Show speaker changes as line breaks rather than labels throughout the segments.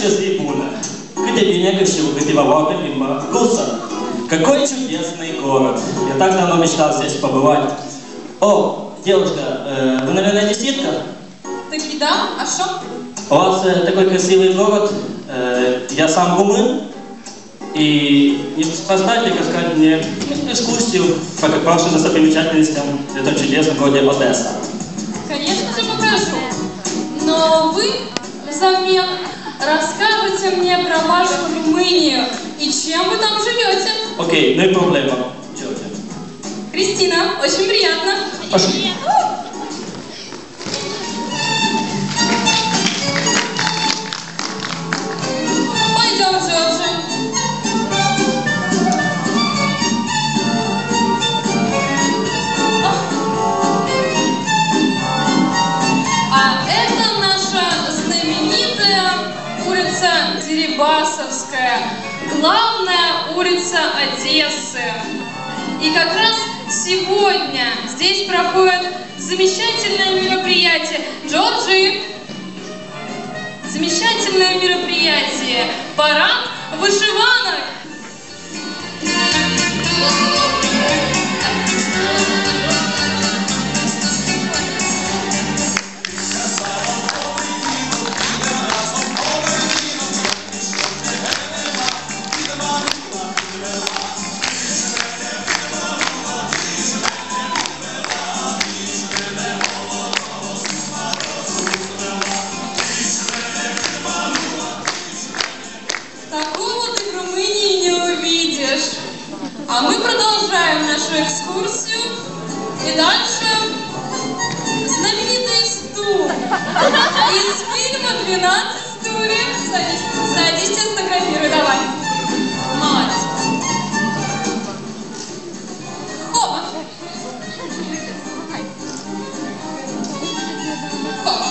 Отче Зипуля, где бенегащего гативового мимо Гуса. Какой чудесный город. Я так давно мечтал здесь побывать. О, девушка, э, вы, наверное, десятка?
Таки да, а що?
У вас э, такой красивый город. Э, я сам румын. И не позвольте сказать мне экскурсию по вашим достопримечательностям в этом чудесном городе Одесса.
Конечно же покажу. Но вы взамен расскажете мне про вашу Румынию и чем вы там живете.
Окей, ну и проблема. Это?
Кристина, очень приятно.
Пошли.
Пойдем, улица Дерибасовская, главная улица Одессы. И как раз сегодня здесь проходит замечательное мероприятие. Джорджи, замечательное мероприятие. Парад вышиванок. Из фильма «12 стульев». Садись, садись, тебя сфотографирую, давай. Молодец. Хоба. Хоба.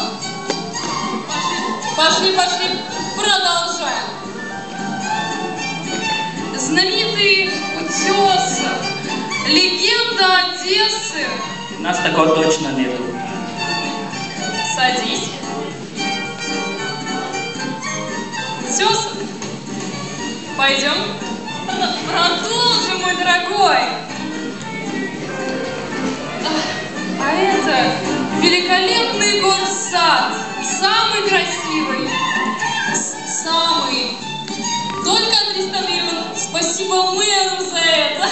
Пошли, пошли, продолжаем. Знаменитый Утесов, легенда Одессы.
У нас такого точно нету.
Садись. Утесов, пойдем. Про- Продолжим, мой дорогой. А- это великолепный горсад, самый красивый, самый. Только отреставрирован. Спасибо мэру за это.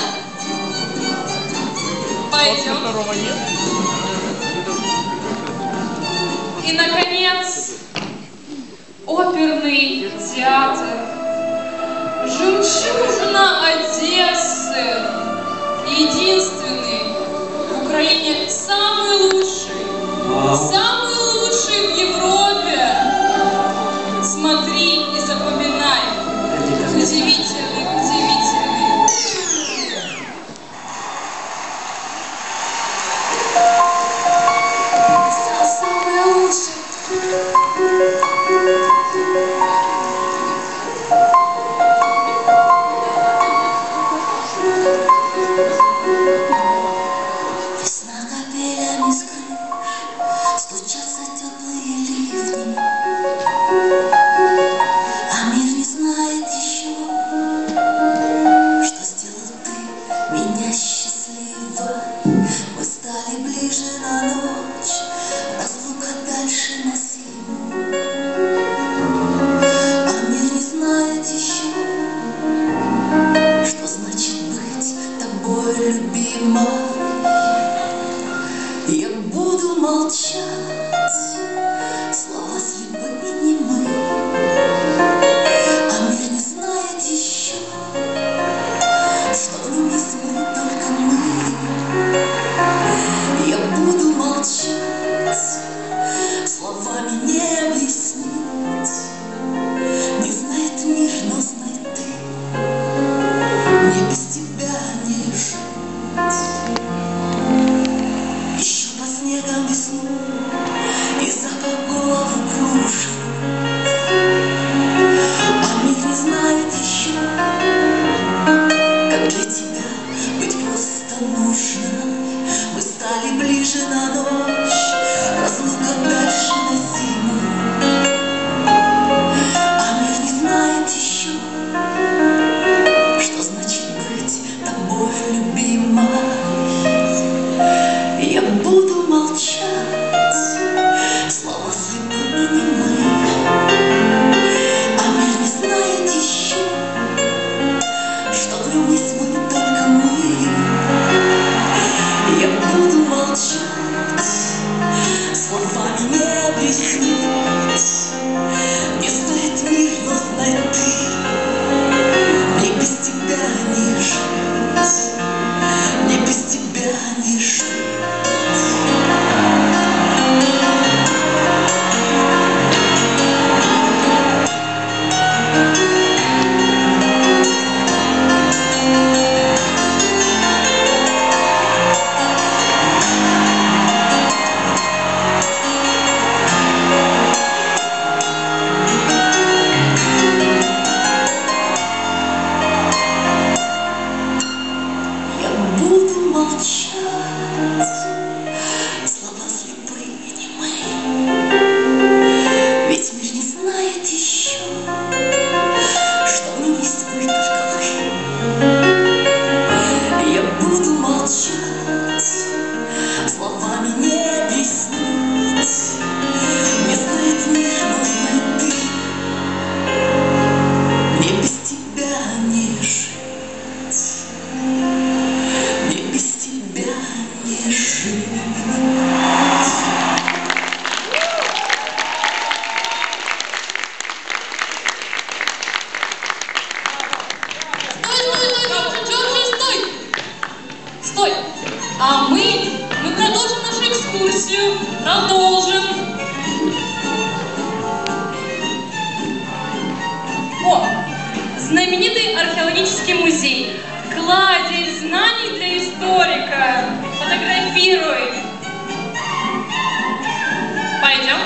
Пойдем. И, наконец, оперный театр. Жемчужина Одессы. Единственный в Украине самый лучший. Самый лучший в Европе. Смотри и запоминай. Удивительный, удивительный. Са- Самое лучшее.
Еще по снегам весну И запах голову кружит А не знает еще Как для тебя
быть просто нужно? Мы стали ближе на chance. Знаменитый археологический музей. Кладезь знаний для историка. Фотографируй. Пойдем.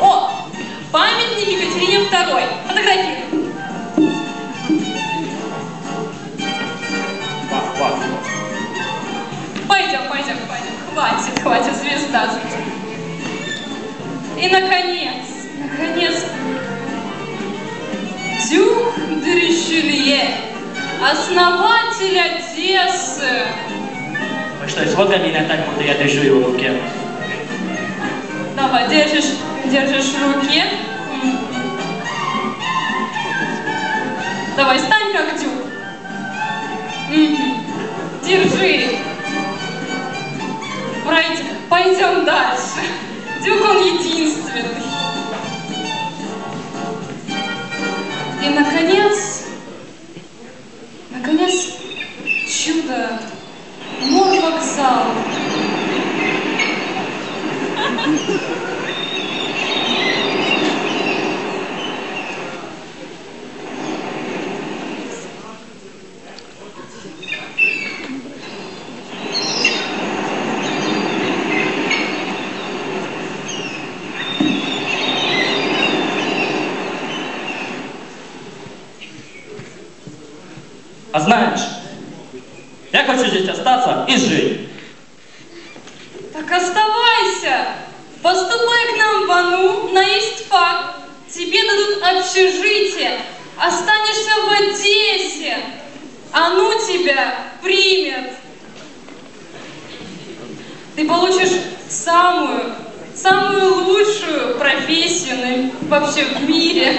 О, памятник Екатерине II. Фотографируй. Пойдем, пойдем, пойдем. Хватит, хватит, звезда. И, наконец, наконец, Дюк де Ришелье, основатель Одессы.
Вы что, смотрите меня так, будто я держу его в руке?
Давай, держишь, держишь в руке. Давай, стань как дюк. Держи. Пройдем, пойдем
А знаешь, я хочу здесь остаться и жить.
Так оставайся. Поступай к нам в АНУ на ИСТФАК. Тебе дадут общежитие. Останешься в Одессе. АНУ тебя примет. Ты получишь самую, самую лучшую профессию вообще в мире.